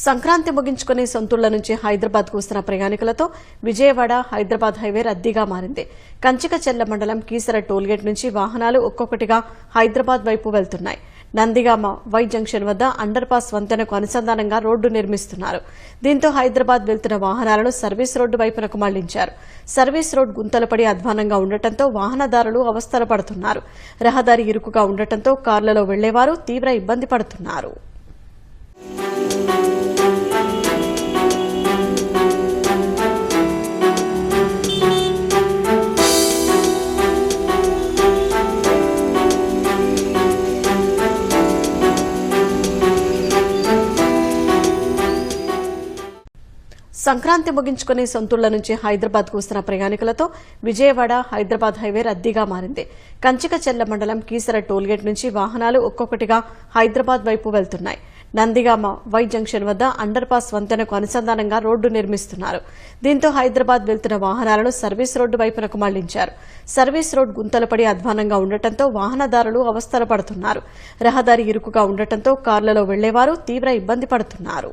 సంక్రాంతి ముగించుకుని సొంతుళ్ళ నుంచి హైదరాబాద్ వస్తున్న ప్రయాణికులతో విజయవాడ హైదరాబాద్ హైవే రద్దీగా మారింది. కంచికచెల్ల మండలం కీసర టోల్గేట్ నుంచి వాహనాలు ఒక్కొక్కటిగా హైదరాబాద్ వైపు వెళ్తున్నాయి. నందిగామ వై జంక్షన్ వద్ద అండర్ పాస్ వంతెనకు అనుసంధానంగా రోడ్డు నిర్మిస్తున్నారు. దీంతో హైదరాబాద్ వెళ్తున్న వాహనాలను సర్వీస్ రోడ్డు వైపునకు మళ్ళించారు. సర్వీస్ రోడ్ గుంతలు పడి అధ్వానంగా ఉండటంతో వాహనదారులు అవస్థలు పడుతున్నారు. రహదారి ఇరుకుగా ఉండటంతో కార్లలో వెళ్ళేవారు తీవ్ర ఇబ్బంది పడుతున్నారు. సంక్రాంతి ముగించుకుని సొంతుళ్ళ నుంచి హైదరాబాద్ వస్తున్న ప్రయాణికులతో విజయవాడ హైదరాబాద్ హైవే రద్దీగా మారింది. కంచికచెల్ల మండలం కీసర టోల్గేట్ నుంచి వాహనాలు ఒక్కొక్కటిగా హైదరాబాద్ వైపు వెళ్తున్నాయి. నందిగామ వై జంక్షన్ వద్ద అండర్ పాస్ వంతెనకు అనుసంధానంగా రోడ్డు నిర్మిస్తున్నారు. దీంతో హైదరాబాద్ వెళ్తున్న వాహనాలను సర్వీస్ రోడ్డు వైపునకు మళ్ళించారు. సర్వీస్ రోడ్ గుంతలు పడి అధ్వానంగా ఉండటంతో వాహనదారులు అవస్థలు పడుతున్నారు. రహదారి ఇరుకుగా ఉండటంతో కార్లలో వెళ్ళేవారు తీవ్ర ఇబ్బంది పడుతున్నారు.